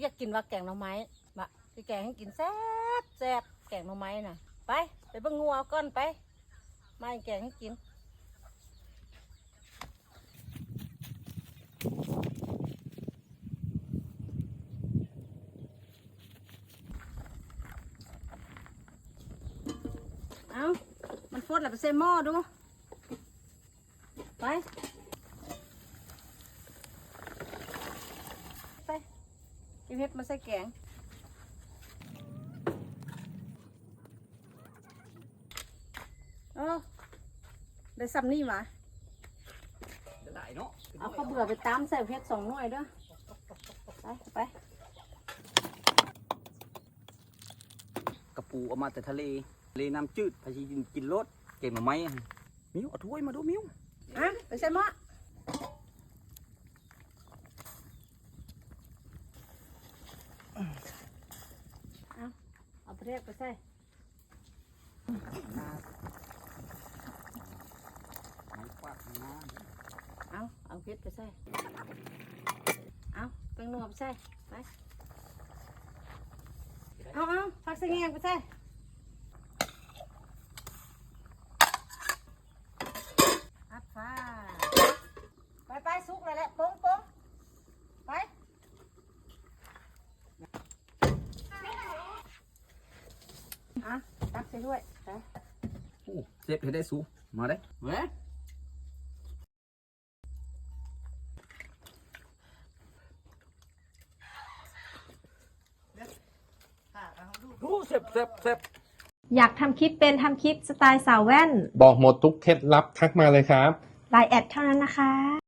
อยากกินว่าแกงหน่อไม้มาคือแกงให้กินแซ่บแซ่บแกงหน่อไม้น่ะ ไป ไปเบิ่งงัวก่อนไปมาแกงให้กินเอามันฟดแล้วไปใส่หม้อดู ไป กินเห็ดมาใส่แกงเออได้ซ้ำนี่หวะจะได้เนาะเอาข้าวเบื่อไปตามใส่เห็ดสองหน่วยเด้อไปไปกระปูเอามาแต่ทะเลทะเลน้ำจืดพาชีกินกินรสเก่งหน่อไม้อะมิวเอาถ้วยมาดูมิวอะไปใส่หม้อ เอาเอาไปเรียกไปใส่น้ำปากน้เอาเอาเพชรไปใส่เอาเป็นหนวไปใส่ไปเอาเอาพักเสียงงไปใส่อัดฟ้า ไปไปสุกเลยแหละปงปงไปอะตักใส่ ด้วยไปำโอ้เซฟให้ได้สูมาได้เว้ยโอ้เซฟเซฟเซฟอยากทำคลิปเป็นทำคลิปสไตล์สาวแว่น บอกหมดทุกเคล็ดลับทักมาเลยครับ ไลน์แอดเท่านั้นนะคะ